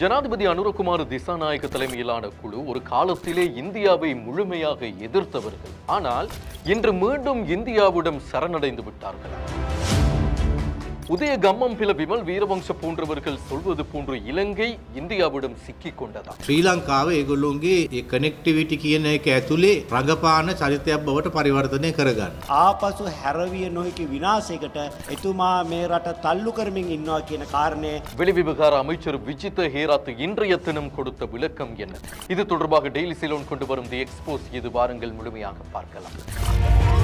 ஜனாதிபதி அனுரகுமார் திசாநாயக்க தலைமையிலான குழு ஒரு காலத்திலே இந்தியாவை முழுமையாக எதிர்த்தவர்கள். ஆனால் இன்று மீண்டும் இந்தியாவிடம் சரணடைந்து விட்டார்கள். உதய கம்மம் பில விமல் வீரவம்ச போன்றவர்கள் சொல்வது போன்று இலங்கை இந்தியாவிடம் சிக்கிக் கொண்டதா ஸ்ரீலங்காவை ඒගොල්ලුන්ගේ කනෙක්ටිවිටි කියන එක ரகபான රඟපාන චරිතයක් බවට පරිවර්තනය කරගන්න. ආපසු நோய்க்கு வினாசைகட்ட විනාසයකට மேராட்ட මේ රට තල්ලු காரணே ඉන්නවා කියන வெளிவிவகார அமைச்சர் விஜித ஹேராத் இன்றைய தினம் கொடுத்த விளக்கம் என்ன? இது தொடர்பாக டெய்லி சிலோன் கொண்டு வரும் தி எக்ஸ்போஸ். இது வாருங்கள் முழுமையாக பார்க்கலாம்.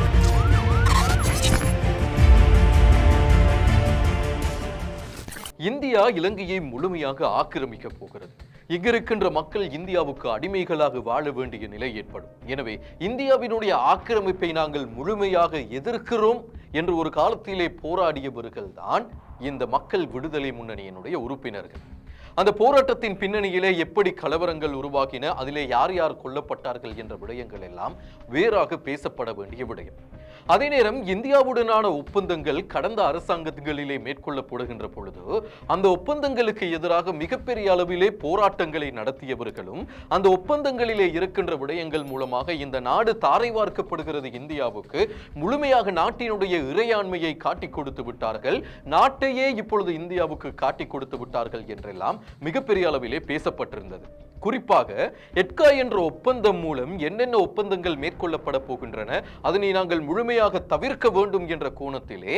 இந்தியா இலங்கையை முழுமையாக ஆக்கிரமிக்க போகிறது. இங்கிருக்கின்ற மக்கள் இந்தியாவுக்கு அடிமைகளாக வாழ வேண்டிய நிலை ஏற்படும். எனவே இந்தியாவினுடைய ஆக்கிரமிப்பை நாங்கள் முழுமையாக எதிர்க்கிறோம் என்று ஒரு காலத்திலே போராடியவர்கள் தான் இந்த மக்கள் விடுதலை முன்னணியினுடைய உறுப்பினர்கள். அந்த போராட்டத்தின் பின்னணியிலே எப்படி கலவரங்கள் உருவாகின அதிலே யார் யார் கொல்லப்பட்டார்கள் என்ற விடயங்கள் எல்லாம் வேறாக பேசப்பட வேண்டிய விடயம். அதே நேரம் இந்தியாவுடனான ஒப்பந்தங்கள் கடந்த அரசாங்கங்களிலே மேற்கொள்ளப்படுகின்ற பொழுது அந்த ஒப்பந்தங்களுக்கு எதிராக மிகப்பெரிய அளவிலே போராட்டங்களை நடத்தியவர்களும் அந்த ஒப்பந்தங்களிலே இருக்கின்ற விடயங்கள் மூலமாக இந்த நாடு தாரை வார்க்கப்படுகிறது இந்தியாவுக்கு முழுமையாக நாட்டினுடைய இறையாண்மையை காட்டிக் கொடுத்து விட்டார்கள் நாட்டையே இப்பொழுது இந்தியாவுக்கு காட்டிக் கொடுத்து விட்டார்கள் என்றெல்லாம் மிகப்பெரிய அளவிலே பேசப்பட்டிருந்தது. குறிப்பாக எட்கா என்ற ஒப்பந்தம் மூலம் என்னென்ன ஒப்பந்தங்கள் மேற்கொள்ளப்பட போகின்றன அதனை நாங்கள் முழுமையாக தவிர்க்க வேண்டும் என்ற கோணத்திலே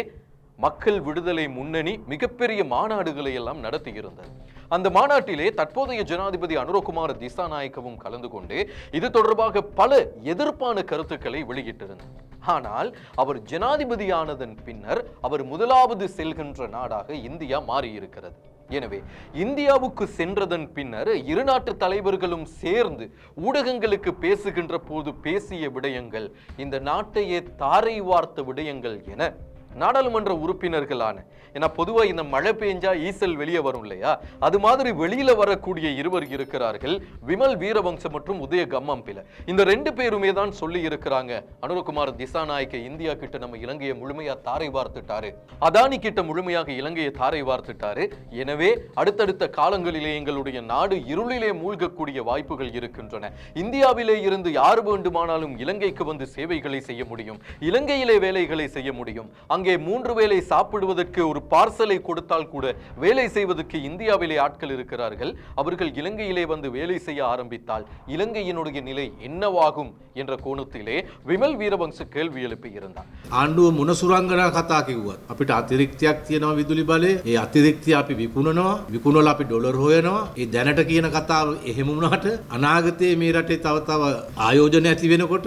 மக்கள் விடுதலை முன்னணி மிகப்பெரிய மாநாடுகளை எல்லாம் நடத்தியிருந்தது. அந்த மாநாட்டிலே தற்போதைய ஜனாதிபதி அனுரகுமார் திசாநாயக்கவும் கலந்து கொண்டு இது தொடர்பாக பல எதிர்ப்பான கருத்துக்களை வெளியிட்டிருந்தார். ஆனால் அவர் ஜனாதிபதியானதன் பின்னர் அவர் முதலாவது செல்கின்ற நாடாக இந்தியா மாறியிருக்கிறது. எனவே இந்தியாவுக்கு சென்றதன் பின்னர் இரு நாட்டு தலைவர்களும் சேர்ந்து ஊடகங்களுக்கு பேசுகின்ற போது பேசிய விடயங்கள் இந்த நாட்டையே தாரை வார்த்த விடயங்கள் என நாடாளுமன்ற உறுப்பினர்களான. ஏன்னா பொதுவாக இந்த மழை பெஞ்சா ஈசல் வெளியே வரும் இல்லையா? அது மாதிரி வெளியில வரக்கூடிய இருவர் இருக்கிறார்கள். விமல் வீரவங்ச மற்றும் உதய கம்மம்பில இந்த ரெண்டு பேருமே தான் சொல்லி இருக்கிறாங்க. அனுரகுமார் திசாநாயக்க இந்தியா கிட்ட நம்ம இலங்கையை முழுமையா தாரை வார்த்துட்டாரு. அதானி கிட்ட முழுமையாக இலங்கையை தாரை வார்த்துட்டாரு. எனவே அடுத்தடுத்த காலங்களிலே எங்களுடைய நாடு இருளிலே மூழ்கக்கூடிய வாய்ப்புகள் இருக்கின்றன. இந்தியாவிலே இருந்து யார் வேண்டுமானாலும் இலங்கைக்கு வந்து சேவைகளை செய்ய முடியும். இலங்கையிலே வேலைகளை செய்ய முடியும். அங்கே அங்கே மூன்று வேலை சாப்பிடுவதற்கு ஒரு பார்சலை கொடுத்தால் கூட வேலை செய்வதற்கு இந்தியாவிலே ஆட்கள் இருக்கிறார்கள் அவர்கள் இலங்கையிலே வந்து வேலை செய்ய ஆரம்பித்தால் இலங்கையினுடைய நிலை என்னவாகும் என்ற கோணத்திலே விமல் வீரவங்ச கேள்வி எழுப்பியிருந்தார் ආණ්ඩුව මොන සුරංගනා කතා කිව්වත් අපිට අතිරික්තයක් තියෙනවා විදුලි බලේ ඒ අතිරික්තිය අපි විකුණනවා විකුණලා අපි ඩොලර් හොයනවා ඒ දැනට කියන කතාව එහෙම වුණාට අනාගතයේ මේ රටේ තව තව ආයෝජන ඇති වෙනකොට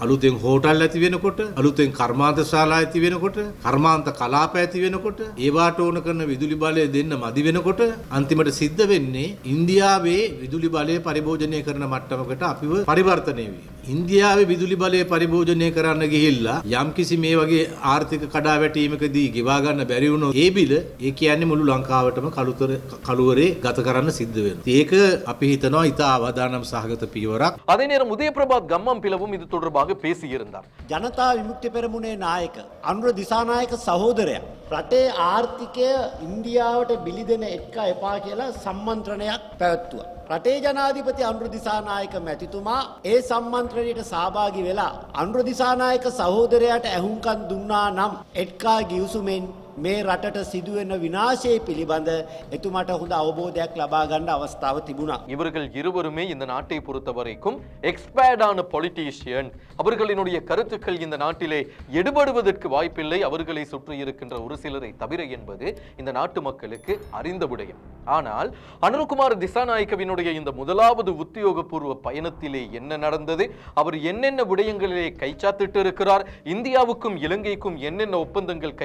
අලුතෙන් හෝටල් ඇති වෙනකොට අලුතෙන් කර්මාන්තශාලා ඇති වෙනකොට කර්මාන්ත කලාප ඇති වෙනකොට ඒවාට ඕන කරන විදුලි බලය දෙන්න මදි වෙනකොට අන්තිමට සිද්ධ වෙන්නේ ඉන්දියාවේ විදුලි බලය පරිභෝජනය කරන මට්ටමකට අපිව පරිවර්තනය වීම. ඉන්දියාවේ විදුලි බලය පරිභෝජනය කරන්න ගිහිල්ලා යම්කිසි මේ වගේ ආර්ථික කඩාවැටීමකදී ගෙවා ගන්න බැරි වුණොත් ඒ බිල ඒ කියන්නේ මුළු ලංකාවටම කළුතර කළුවරේ ගත කරන්න සිද්ධ වෙනවා. ඒක අපි හිතනවා ඉතා අවදානම් සහගත පියවරක්. அதே நேரம் உதயபிரபாத் கம்மம் பிளவும் இது தொடர்பாக பேசியிருந்தார் ජනතා විමුක්ති පෙරමුණේ නායක අනුර දිසානායක සහෝදරයා රටේ ආර්ථිකය ඉන්දියාවට බිලිදෙන එක්කා එපා කියලා සම්මන්ත්‍රණයක් පැවැත්තුවා. රටේ ජනාධිපති අනුර දිසානායක මැතිතුමා ඒ සම්මන්ත්‍රණයට සහභාගි වෙලා අනුර දිසානායක සහෝදරයාට ඇහුම්කන් දුන්නා නම් එඩ්කා ගිවිසුමෙන් මේ රටට සිදුවෙන විනාශය පිළිබඳ එතුමට හොඳ අවබෝධයක් ලබා ගන්න අවස්ථාව තිබුණා. இவர்கள் இருவருமே இந்த நாட்டை பொறுத்த வரைக்கும் எக்ஸ்பேர்டான பொலிட்டீஷியன் அவர்களினுடைய கருத்துக்கள் இந்த நாட்டிலே எடுபடுவதற்கு வாய்ப்பில்லை அவர்களை சுற்றி இருக்கின்ற ஒரு சிலரை தவிர என்பது இந்த நாட்டு மக்களுக்கு அறிந்த விடயம் ஆனால் அனுர்குமார் திசாநாயக்கவினுடைய இந்த முதலாவது உத்தியோகபூர்வ பயணத்திலே என்ன நடந்தது அவர் என்னென்ன விடயங்களிலே கைச்சாத்திட்டு இருக்கிறார் இந்தியாவுக்கும் இலங்கைக்கும் என்னென்ன ஒப்பந்தங்கள்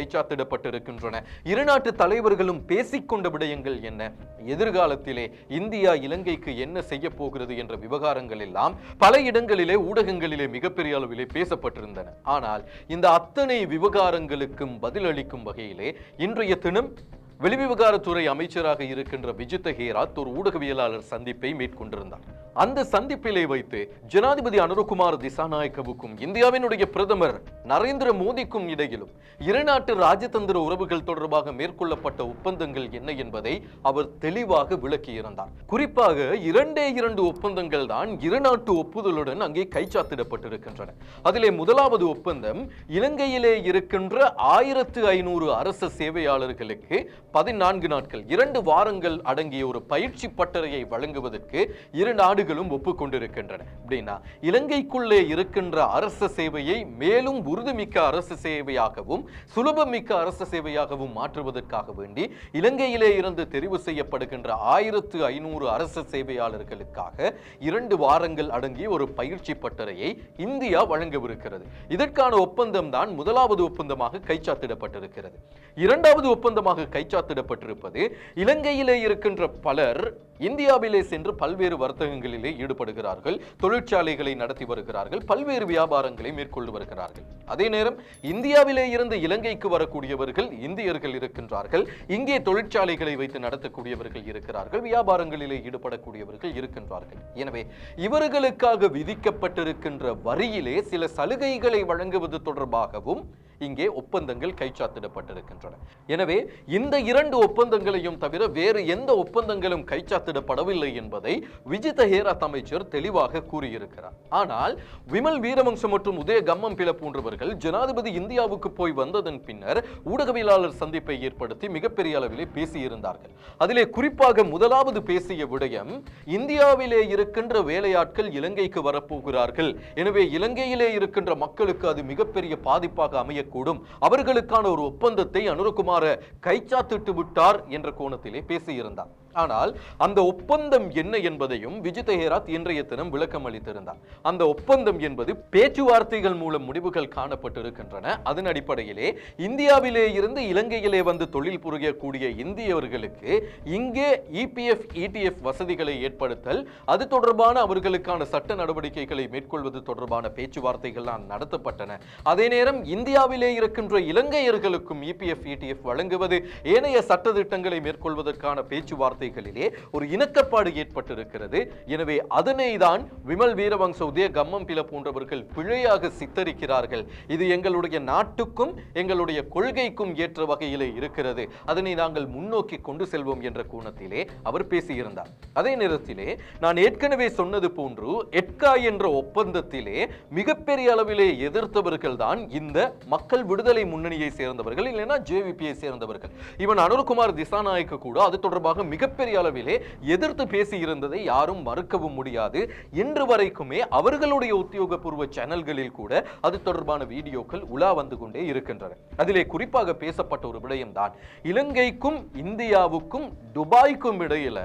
இருக்கின்றன இரு நாட்டு தலைவர்களும் பேசிக்கொண்ட விடயங்கள் என்ன? எதிர்காலத்திலே இந்தியா இலங்கைக்கு என்ன செய்ய போகிறது என்ற விவகாரங்கள் எல்லாம் பல இடங்களிலே ஊடகங்களிலே மிகப்பெரிய அளவிலே பேசப்பட்டிருந்தன. ஆனால் இந்த அத்தனை விவகாரங்களுக்கும் பதிலளிக்கும் வகையிலே இன்றைய தினம் வெளிவிவகாரத்துறை அமைச்சராக இருக்கின்ற விஜித்த ஹேராத் ஒரு ஊடகவியலாளர் சந்திப்பை மேற்கொண்டிருந்தார். அந்த சந்திப்பிலே வைத்து ஜனாதிபதி அனுரகுமார் திசாநாயக்கவுக்கும் இந்தியாவினுடைய பிரதமர் நரேந்திர மோடிக்கும் இடையிலும் இருநாட்டு ராஜதந்திர உறவுகள் தொடர்பாக மேற்கொள்ளப்பட்ட ஒப்பந்தங்கள் என்ன என்பதை அவர் தெளிவாக விளக்கியிருந்தார். குறிப்பாக இரண்டே இரண்டு ஒப்பந்தங்கள் தான் இரு நாட்டு ஒப்புதலுடன் அங்கே கைச்சாத்திடப்பட்டிருக்கின்றன. அதிலே முதலாவது ஒப்பந்தம் இலங்கையிலே இருக்கின்ற ஆயிரத்து ஐநூறு அரச சேவையாளர்களுக்கு பதினான்கு நாட்கள் இரண்டு வாரங்கள் அடங்கிய ஒரு பயிற்சி பட்டறையை வழங்குவதற்கு இரு நாடுகளும் ஒப்புக்கொண்டிருக்கின்றன. அப்படின்னா இலங்கைக்குள்ளே இருக்கின்ற அரச சேவையை மேலும் உறுதிமிக்க அரசு சேவையாகவும் சுலபமிக்க அரசு சேவையாகவும் மாற்றுவதற்காக வேண்டி இலங்கையிலே இருந்து தெரிவு செய்யப்படுகின்ற ஆயிரத்து ஐநூறு அரசு சேவையாளர்களுக்காக இரண்டு வாரங்கள் அடங்கிய ஒரு பயிற்சி பட்டறையை இந்தியா வழங்கவிருக்கிறது. இதற்கான ஒப்பந்தம் தான் முதலாவது ஒப்பந்தமாக கைச்சாத்திடப்பட்டிருக்கிறது. இரண்டாவது ஒப்பந்தமாக கைச்சா கைச்சாத்திடப்பட்டிருப்பது இலங்கையிலே இருக்கின்ற பலர் இந்தியாவிலே சென்று பல்வேறு வர்த்தகங்களிலே ஈடுபடுகிறார்கள் தொழிற்சாலைகளை நடத்தி வருகிறார்கள் பல்வேறு வியாபாரங்களை மேற்கொண்டு வருகிறார்கள். அதே நேரம் இந்தியாவிலே இருந்து இலங்கைக்கு வரக்கூடியவர்கள் இந்தியர்கள் இருக்கின்றார்கள் இங்கே தொழிற்சாலைகளை வைத்து நடத்தக்கூடியவர்கள் இருக்கிறார்கள் வியாபாரங்களிலே ஈடுபடக்கூடியவர்கள் இருக்கின்றார்கள். எனவே இவர்களுக்காக விதிக்கப்பட்டிருக்கின்ற வரியிலே சில சலுகைகளை வழங்குவது தொடர்பாகவும் இங்கே ஒப்பந்தங்கள் கைச்சாத்திடப்பட்டிருக்கின்றன. எனவே இந்த இரண்டு ஒப்பந்தங்களையும் தவிர வேறு எந்த ஒப்பந்தங்களும் கைச்சாத்திடப்படவில்லை என்பதை விஜித ஹேராத் அமைச்சர் தெளிவாக கூறியிருக்கிறார். ஆனால் விமல் வீரவம்சம் மற்றும் உதய கம்மம் பில போன்றவர்கள் ஜனாதிபதி இந்தியாவுக்கு போய் வந்ததன் பின்னர் ஊடகவியலாளர் சந்திப்பை ஏற்படுத்தி மிகப்பெரிய அளவிலே பேசியிருந்தார்கள். அதிலே குறிப்பாக முதலாவது பேசிய விடயம் இந்தியாவிலே இருக்கின்ற வேலையாட்கள் இலங்கைக்கு வரப்போகிறார்கள். எனவே இலங்கையிலே இருக்கின்ற மக்களுக்கு அது மிகப்பெரிய பாதிப்பாக அமைய செய்யக்கூடும் அவர்களுக்கான ஒரு ஒப்பந்தத்தை அனுரகுமார கைச்சாத்திட்டு விட்டார் என்ற கோணத்திலே பேசியிருந்தார். ஆனால் அந்த ஒப்பந்தம் என்ன என்பதையும் விஜித் ஹேராத் இன்றைய தினம் விளக்கம் அளித்திருந்தார். அந்த ஒப்பந்தம் என்பது பேச்சுவார்த்தைகள் மூலம் முடிவுகள் காணப்பட்டிருக்கின்றன. அதன் அடிப்படையிலே இந்தியாவிலே இருந்து இலங்கையிலே வந்து தொழில் புரியக்கூடிய இந்தியவர்களுக்கு இங்கே இபிஎஃப் இடிஎஃப் வசதிகளை ஏற்படுத்தல் அது தொடர்பான அவர்களுக்கான சட்ட நடவடிக்கைகளை மேற்கொள்வது தொடர்பான பேச்சுவார்த்தைகள்லாம் நடத்தப்பட்டன. அதே நேரம் இந்தியாவிலே இருக்கின்ற இலங்கையர்களுக்கும் இபிஎஃப் இடிஎஃப் வழங்குவது ஏனைய சட்ட திட்டங்களை மேற்கொள்வதற்கான வார்த்தைகளிலே ஒரு இணக்கப்பாடு ஏற்பட்டிருக்கிறது. எனவே அதனை தான் விமல் வீரவங்ச உதய கம்மம் பில போன்றவர்கள் பிழையாக சித்தரிக்கிறார்கள். இது எங்களுடைய நாட்டுக்கும் எங்களுடைய கொள்கைக்கும் ஏற்ற வகையிலே இருக்கிறது. அதனை நாங்கள் முன்னோக்கி கொண்டு செல்வோம் என்ற கோணத்திலே அவர் பேசியிருந்தார். அதே நேரத்திலே நான் ஏற்கனவே சொன்னது போன்று எட்கா என்ற ஒப்பந்தத்திலே மிகப்பெரிய அளவிலே எதிர்த்தவர்கள் தான் இந்த மக்கள் விடுதலை முன்னணியை சேர்ந்தவர்கள் இல்லைன்னா ஜேவிபியை சேர்ந்தவர்கள். இவன் அனுர்குமார் திசாநாயக்க கூட அது தொடர்பாக மிகப்பெரிய அளவிலே எதிர்த்து பேசியிருந்ததை யாரும் மறுக்கவும் முடியாது. இன்று வரைக்குமே அவர்களுடைய உத்தியோகபூர்வ சேனல்களில் கூட அது தொடர்பான வீடியோக்கள் உலா வந்து கொண்டே இருக்கின்றன. அதிலே குறிப்பாக பேசப்பட்ட ஒரு விடயம்தான் இலங்கைக்கும் இந்தியாவுக்கும் துபாய்க்கும் இடையில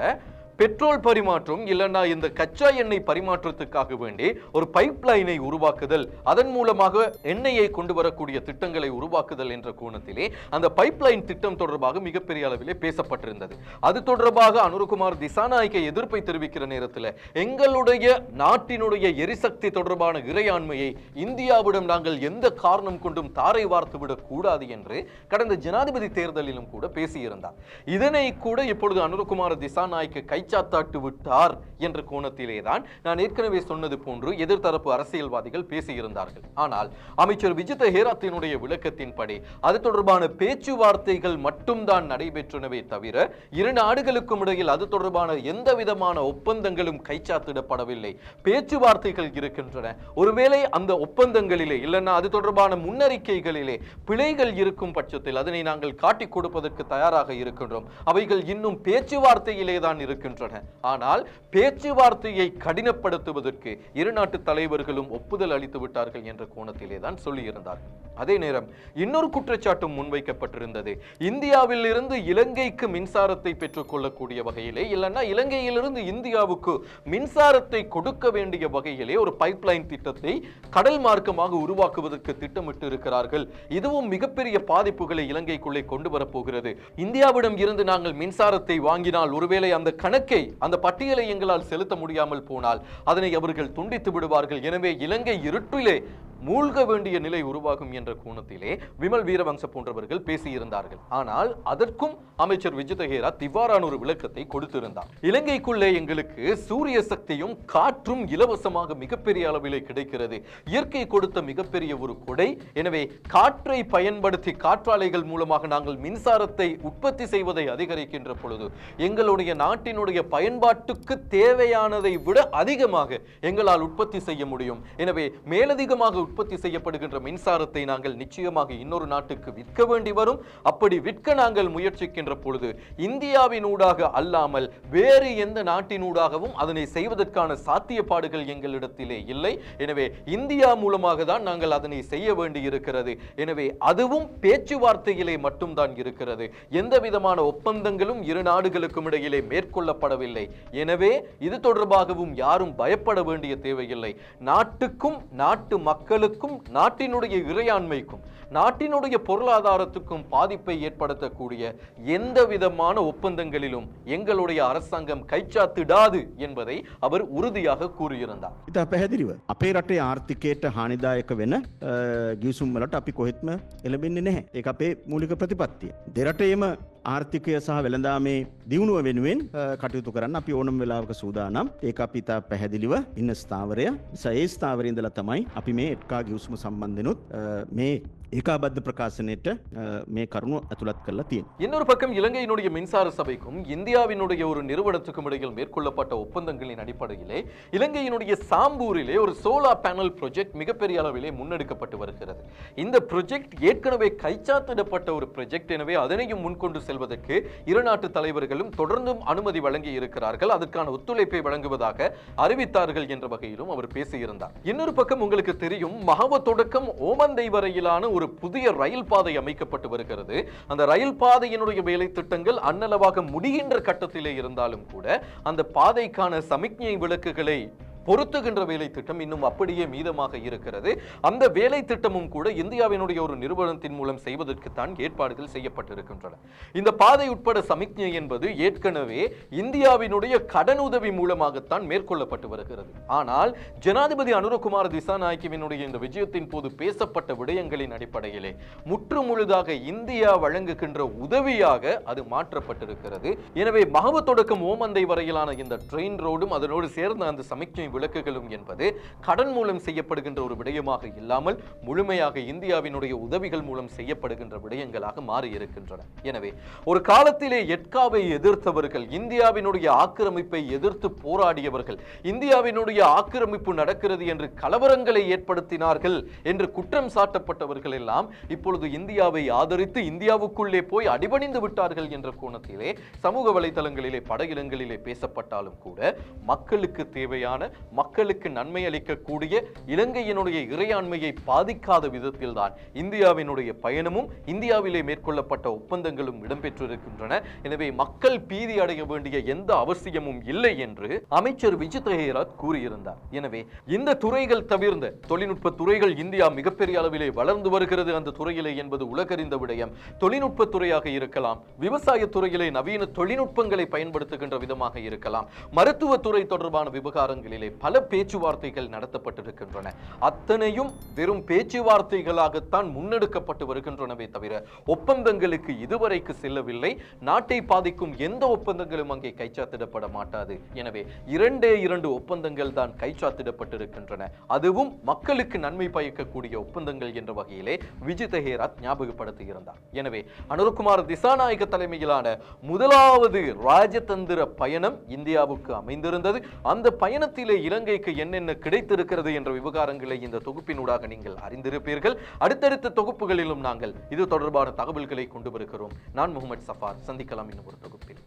பெட்ரோல் பரிமாற்றம் இல்லைன்னா இந்த கச்சா எண்ணெய் பரிமாற்றத்துக்காக வேண்டி ஒரு பைப் லைனை உருவாக்குதல் அதன் மூலமாக எண்ணெயை கொண்டு வரக்கூடிய திட்டங்களை உருவாக்குதல் என்ற கோணத்திலே அந்த பைப் லைன் திட்டம் தொடர்பாக மிகப்பெரிய அளவிலே பேசப்பட்டிருந்தது. அது தொடர்பாக அனுருகுமார் திசாநாயக்க எதிர்ப்பை தெரிவிக்கிற நேரத்தில் எங்களுடைய நாட்டினுடைய எரிசக்தி தொடர்பான இறையாண்மையை இந்தியாவிடம் நாங்கள் எந்த காரணம் கொண்டும் தாரை வார்த்து விடக் கூடாது என்று கடந்த ஜனாதிபதி தேர்தலிலும் கூட பேசியிருந்தார். இதனை கூட இப்பொழுது அனுருகுமார திசாநாயக்க கை கைச்சாத்தாட்டு விட்டார் என்ற கோணத்திலே தான் நான் ஏற்கனவே சொன்னது போன்று எதிர்த்தரப்பு அரசியல்வாதிகள் பேசியிருந்தார்கள் ஆனால் அமைச்சர் விஜித ஹேராத்தினுடைய விளக்கத்தின்படி அது தொடர்பான பேச்சுவார்த்தைகள் மட்டும்தான் நடைபெற்றனவே தவிர இரு நாடுகளுக்கும் இடையில் அது தொடர்பான எந்த விதமான ஒப்பந்தங்களும் கைச்சாத்திடப்படவில்லை. பேச்சுவார்த்தைகள் இருக்கின்றன. ஒருவேளை அந்த ஒப்பந்தங்களிலே இல்லைன்னா அது தொடர்பான முன்னறிக்கைகளிலே பிழைகள் இருக்கும் பட்சத்தில் அதனை நாங்கள் காட்டிக் கொடுப்பதற்கு தயாராக இருக்கின்றோம். அவைகள் இன்னும் பேச்சுவார்த்தையிலே தான் இருக்கின்றன. வருகின்றன ஆனால் பேச்சுவார்த்தையை கடினப்படுத்துவதற்கு இரு நாட்டு தலைவர்களும் ஒப்புதல் அளித்து விட்டார்கள் என்ற கோணத்திலே தான் சொல்லியிருந்தார்கள். அதே நேரம் இன்னொரு குற்றச்சாட்டும் முன்வைக்கப்பட்டிருந்தது. இந்தியாவில் இருந்து இலங்கைக்கு மின்சாரத்தை பெற்றுக்கொள்ளக்கூடிய வகையிலே இல்லைன்னா இலங்கையிலிருந்து இந்தியாவுக்கு மின்சாரத்தை கொடுக்க வேண்டிய வகையிலே ஒரு பைப்லைன் திட்டத்தை கடல் மார்க்கமாக உருவாக்குவதற்கு திட்டமிட்டு இருக்கிறார்கள் இதுவும் மிகப்பெரிய பாதிப்புகளை இலங்கைக்குள்ளே கொண்டு வரப்போகிறது. இந்தியாவிடம் இருந்து நாங்கள் மின்சாரத்தை வாங்கினால் ஒருவேளை அந்த கணக்கு அந்த பட்டியலை எங்களால் செலுத்த முடியாமல் போனால் அதனை அவர்கள் துண்டித்து விடுவார்கள். எனவே இலங்கை இருட்டிலே மூழ்க வேண்டிய நிலை உருவாகும் என்ற கோணத்திலே விமல் வீரவங்ச போன்றவர்கள் பேசியிருந்தார்கள். ஆனால் அதற்கும் அமைச்சர் விஜிதஹேரா திவ்வாறான ஒரு விளக்கத்தை கொடுத்திருந்தார். இலங்கைக்குள்ளே எங்களுக்கு சூரிய சக்தியும் காற்றும் இலவசமாக மிகப்பெரிய அளவிலே கிடைக்கிறது. இயற்கை கொடுத்த மிகப்பெரிய ஒரு கொடை. எனவே காற்றை பயன்படுத்தி காற்றாலைகள் மூலமாக நாங்கள் மின்சாரத்தை உற்பத்தி செய்வதை அதிகரிக்கின்ற பொழுது எங்களுடைய நாட்டினுடைய பயன்பாட்டுக்கு தேவையானதை விட அதிகமாக எங்களால் உற்பத்தி செய்ய முடியும். எனவே மேலதிகமாக உற்பத்தி செய்யப்படுகின்ற மின்சாரத்தை நாங்கள் நிச்சயமாக இன்னொரு நாட்டுக்கு விற்க வேண்டி வரும். அப்படி விற்க நாங்கள் முயற்சிக்கின்ற பொழுது இந்தியாவினூடாக அல்லாமல் வேறு எந்த நாட்டினூடாகவும் அதனை செய்வதற்கான சாத்தியப்பாடுகள் எங்களிடத்திலே இல்லை. எனவே இந்தியா மூலமாக தான் நாங்கள் அதனை செய்ய வேண்டி இருக்கிறது. எனவே அதுவும் பேச்சுவார்த்தையிலே மட்டும்தான் இருக்கிறது. எந்த விதமான ஒப்பந்தங்களும் இரு நாடுகளுக்கும் இடையிலே மேற்கொள்ளப்படவில்லை. எனவே இது தொடர்பாகவும் யாரும் பயப்பட வேண்டிய தேவையில்லை. நாட்டுக்கும் நாட்டு மக்கள் மக்களுக்கும் நாட்டினுடைய இறையாண்மைக்கும் நாட்டினுடைய பொருளாதாரத்துக்கும் பாதிப்பை ஏற்படுத்தக்கூடிய எந்த விதமான ஒப்பந்தங்களிலும் எங்களுடைய அரசாங்கம் கைச்சாத்திடாது என்பதை அவர் உறுதியாக கூறியிருந்தார் ඉතා පැහැදිලිව අපේ රටේ ආර්ථිකයට හානිදායක වෙන ගියසුම් වලට අපි කොහෙත්ම එළබෙන්නේ නැහැ ඒ අපේ මූලික ප්‍රතිපත්තිය. දෙරටේම ආර්ථිකය සහ වෙළඳාමේ දියුණුව වෙනුවෙන් අ, කටයුතු කරන්න අපි ඕනම් වෙලාවක සූදානම්. ඒක අපි ඉතා පැහැදිලිව ඉන්න ස්ථාවරය. නිසා ඒ ස්ථාවරඉඳල තමයි අපි මේ එට්කා ගියවසුම සම්බන්ධනුත් අ, මේ ඒකාබද්ධ ප්‍රකාශනයට අ, මේ කරුණු ඇතුළත් කරලා තියෙන. இன்னொரு பக்கம் இலங்கையினுடைய மின்சார சபைக்கும் இந்தியாவினுடைய ஒரு நிறுவனத்துக்கும் இடையில் மேற்கொள்ளப்பட்ட ஒப்பந்தங்களின் அடிப்படையிலே இலங்கையினுடைய சாம்பூரிலே ஒரு சோலார் பேனல் ப்ரொஜெக்ட் மிகப்பெரிய அளவிலே முன்னெடுக்கப்பட்டு வருகிறது இந்த ப்ரொஜெக்ட் ஏற்கனவே கைச்சாத்திடப்பட்ட ஒரு ப்ரொஜெக்ட் எனவே அதனையும் முன்கொண்டு செல்வதற்கு இரு நாட்டு தலைவர்களும் தொடர்ந்தும் அனுமதி வழங்கி இருக்கிறார்கள் அதற்கான ஒத்துழைப்பை வழங்குவதாக அறிவித்தார்கள் என்ற வகையிலும் அவர் பேசியிருந்தார் இன்னொரு பக்கம் உங்களுக்கு தெரியும் மகவ தொடக்கம் ஓமந்தை வரையிலான ஒரு புதிய ரயில் பாதை அமைக்கப்பட்டு வருகிறது. அந்த ரயில் பாதையினுடைய வேலை திட்டங்கள் அன்னளவாக முடிகின்ற கட்டத்திலே இருந்தாலும் கூட அந்த பாதைக்கான சமிக்ஞை விளக்குகளை பொருத்துகின்ற வேலை திட்டம் இன்னும் அப்படியே மீதமாக இருக்கிறது. அந்த வேலை திட்டமும் கூட இந்தியாவினுடைய ஒரு நிறுவனத்தின் மூலம் செய்வதற்குத்தான் ஏற்பாடுகள் செய்யப்பட்டிருக்கின்றன. இந்த பாதை உட்பட சமிக்ஞை என்பது ஏற்கனவே இந்தியாவினுடைய கடனுதவி மூலமாகத்தான் மேற்கொள்ளப்பட்டு வருகிறது. ஆனால் ஜனாதிபதி அனுரகுமார் திசாநாயக்கவினுடைய இந்த விஜயத்தின் போது பேசப்பட்ட விடயங்களின் அடிப்படையிலே முற்று முழுதாக இந்தியா வழங்குகின்ற உதவியாக அது மாற்றப்பட்டிருக்கிறது. எனவே மகவ தொடக்கம் ஓமந்தை வரையிலான இந்த ட்ரெயின் ரோடும் அதனோடு சேர்ந்த அந்த சமிக்ஞை விளக்குகளும் என்பது கடன் மூலம் செய்யப்படுகின்ற ஒரு விடயமாக இல்லாமல் முழுமையாக இந்தியாவினுடைய உதவிகள் மூலம் செய்யப்படுகின்ற விடயங்களாக மாறி இருக்கின்றன. எனவே ஒரு காலத்திலே எட்காவை எதிர்த்தவர்கள் இந்தியாவினுடைய ஆக்கிரமிப்பை எதிர்த்து போராடியவர்கள் இந்தியாவினுடைய ஆக்கிரமிப்பு நடக்கிறது என்று கலவரங்களை ஏற்படுத்தினார்கள் என்று குற்றம் சாட்டப்பட்டவர்கள் எல்லாம் இப்பொழுது இந்தியாவை ஆதரித்து இந்தியாவுக்குள்ளே போய் அடிபணிந்து விட்டார்கள் என்ற கோணத்திலே சமூக வலைதளங்களிலே படையிடங்களிலே பேசப்பட்டாலும் கூட மக்களுக்கு தேவையான மக்களுக்கு நன்மை அளிக்கக்கூடிய இலங்கையினுடைய இறையாண்மையை பாதிக்காத விதத்தில்தான் இந்தியாவினுடைய பயணமும் இந்தியாவிலே மேற்கொள்ளப்பட்ட ஒப்பந்தங்களும் இடம்பெற்றிருக்கின்றன. எனவே மக்கள் பீதி அடைய வேண்டிய எந்த அவசியமும் இல்லை என்று அமைச்சர் விஜித் ஹேராத் கூறியிருந்தார். எனவே இந்த துறைகள் தவிர்ந்த தொழில்நுட்ப துறைகள் இந்தியா மிகப்பெரிய அளவிலே வளர்ந்து வருகிறது அந்த துறையிலே என்பது உலகறிந்த விடயம். தொழில்நுட்ப துறையாக இருக்கலாம் விவசாய துறையிலே நவீன தொழில்நுட்பங்களை பயன்படுத்துகின்ற விதமாக இருக்கலாம். மருத்துவ துறை தொடர்பான விவகாரங்களிலே பல பேச்சுவார்த்தைகள் நடத்தப்பட்டிருக்கின்றன. அத்தனையும் வெறும் பேச்சுவார்த்தைகளாகத்தான் முன்னெடுக்கப்பட்டு வருகின்றனவே தவிர ஒப்பந்தங்களுக்கு இதுவரைக்கு செல்லவில்லை. நாட்டை பாதிக்கும் எந்த ஒப்பந்தங்களும் அங்கே கைச்சாத்திடப்பட மாட்டாது. எனவே இரண்டே இரண்டு ஒப்பந்தங்கள் தான் கைச்சாத்திடப்பட்டிருக்கின்றன. அதுவும் மக்களுக்கு நன்மை பயக்கக்கூடிய ஒப்பந்தங்கள் என்ற வகையிலே விஜித் ஹேராத் ஞாபகப்படுத்தியிருந்தார். எனவே அனுரகுமார் திசாநாயக தலைமையிலான முதலாவது ராஜதந்திர பயணம் இந்தியாவுக்கு அமைந்திருந்தது. அந்த பயணத்திலே இலங்கைக்கு என்னென்ன கிடைத்திருக்கிறது என்ற விவகாரங்களை இந்த தொகுப்பினூடாக நீங்கள் அறிந்திருப்பீர்கள். அடுத்தடுத்த தொகுப்புகளிலும் நாங்கள் இது தொடர்பான தகவல்களை கொண்டு வருகிறோம். நான் முகமது சஃபார். சந்திக்கலாம் இன்னும் ஒரு தொகுப்பில்.